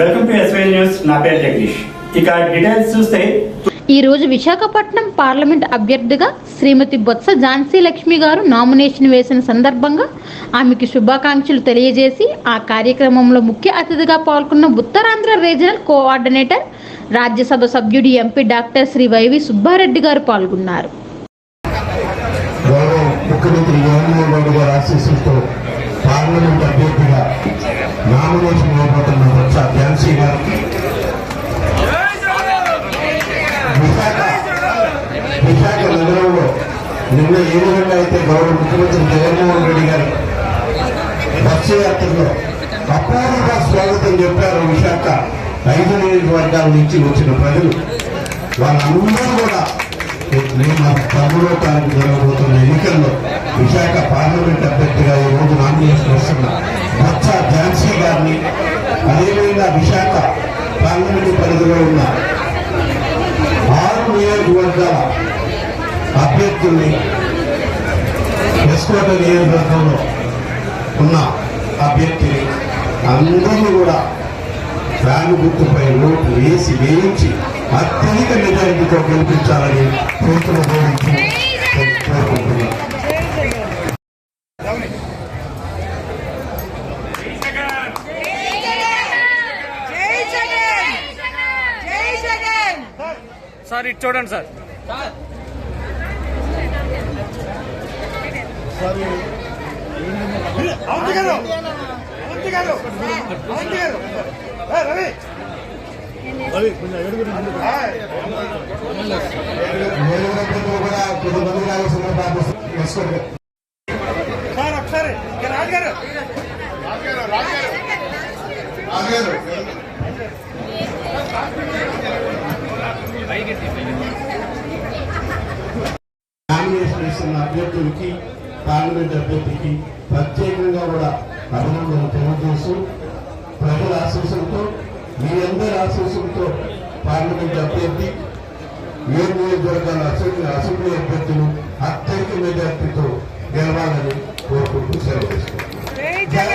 Welcome to SY news నా పేరు జగదీష్. ఇక డీటెయిల్స్ చూస్తే ఈ రోజు విశాఖపట్నం పార్లమెంట్ అభ్యర్థిగా శ్రీమతి బొత్స ఝాన్సీ లక్ష్మి గారు నామినేషన్ వేసిన సందర్భంగా ఆమెకి శుభాకాంక్షలు తెలియజేసి ఆ కార్యక్రమంలో ముఖ్య అతిథిగా పాల్గొన్న Uttarandhra regional coordinator Rajya Sabha సభ్యుడి MP doctor Shri YV Subba Reddy గారు పాల్గొన్నారు. గౌరవ ముఖ్యమంత్రి జగన్మోహన్ రెడ్డి గారి ఆశీస్సులతో పార్లమెంట్ అభ్యర్థిగా నామినేషన్ నిన్న ఏ విధంగా అయితే గౌరవ ముఖ్యమంత్రి జగన్మోహన్ రెడ్డి గారు బస్సు యాత్రలో స్వాగతం చెప్పారు విశాఖ ఐదు నియోజకవర్గాల నుంచి వచ్చిన ప్రజలు. వాళ్ళందరూ కూడా నేను తమ్ముడో తారీఖు జరగబోతున్న ఎన్నికల్లో విశాఖ పార్లమెంట్ అభ్యర్థిగా ఈ రోజు నామినేషన్ వస్తున్న బచ్చ ఝాన్సీ గారిని అదేవిధంగా విశాఖ పార్లమెంటు పరిధిలో ఉన్న ఆరు నియోజకవర్గాల అభ్యర్థుల్ని ఎస్కోట నియోజకవర్గంలో ఉన్న అభ్యర్థిని అందరినీ కూడా ఫ్యాన్ గుర్తుపై ఓటు వేసి వేయించి అత్యధిక మెజారిటీతో గెలిపించాలని కోరుతున్న గౌరవించి కోరుకుంటున్నాను జై జగన్. జై జగన్. సార్ ఇటు చూడండి సార్. ఏ, రవి! రావాల్సిన ప్రార్థన ఎస్కోట సార్ ఒకసారి ఇక రాజు గారు! ఆగారు. నామినేషన్ ఇస్తున్న అభ్యర్థులకి పార్లమెంట్ అభ్యర్థికి ప్రత్యేకంగా కూడా అభినందనలు తెలియజేస్తూ ప్రజల ఆశీస్సులతో మీ అందరి ఆశీస్సులతో పార్లమెంట్ అభ్యర్థి ఏడు నియోజకవర్గాల అసెంబ్లీ అసెంబ్లీ అభ్యర్థులు అత్యధిక మెజార్టీతో గెలవాలని కోరుకుంటూ సెలవు తీసుకుంటాం